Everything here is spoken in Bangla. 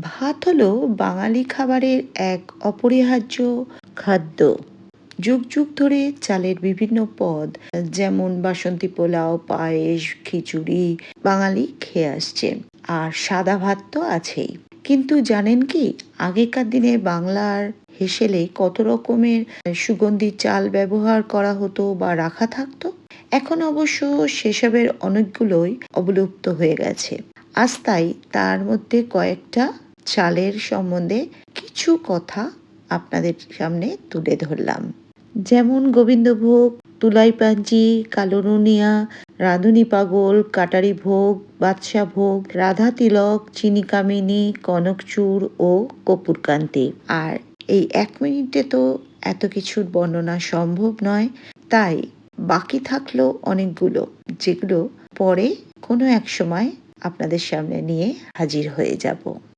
ভাত হলো বাঙালি খাবারের এক অপরিহার্য খাদ্য। যুগ যুগ ধরে চালের বিভিন্ন পদ, যেমন বাসন্তী পোলাও, পায়েস, খিচুড়ি, বাঙালি খেয়ে আসছে। আর সাদা ভাত তো আছেই। কিন্তু জানেন কি, আগেকার দিনে বাংলার হেসেলে কত রকমের সুগন্ধি চাল ব্যবহার করা হতো বা রাখা থাকতো? এখন অবশ্য সেসবের অনেকগুলোই অবলুপ্ত হয়ে গেছে। আজ তাই তার মধ্যে কয়েকটা চালের সম্বন্ধে কিছু কথা আপনাদের সামনে তুলে ধরলাম। যেমন গোবিন্দভোগ, তুলাই পাঞ্জি কালো নুনিয়া রাঁধুনি পাগল, কাটারি ভোগ, বাদশা ভোগ, রাধা তিলক, চিনি কামিনী কনকচুর ও কপুরকান্তি। আর এই এক মিনিটে তো এত কিছুর বর্ণনা সম্ভব নয়, তাই বাকি থাকল অনেকগুলো, যেগুলো পরে কোনো এক সময় আপনাদের সামনে নিয়ে হাজির হয়ে যাব।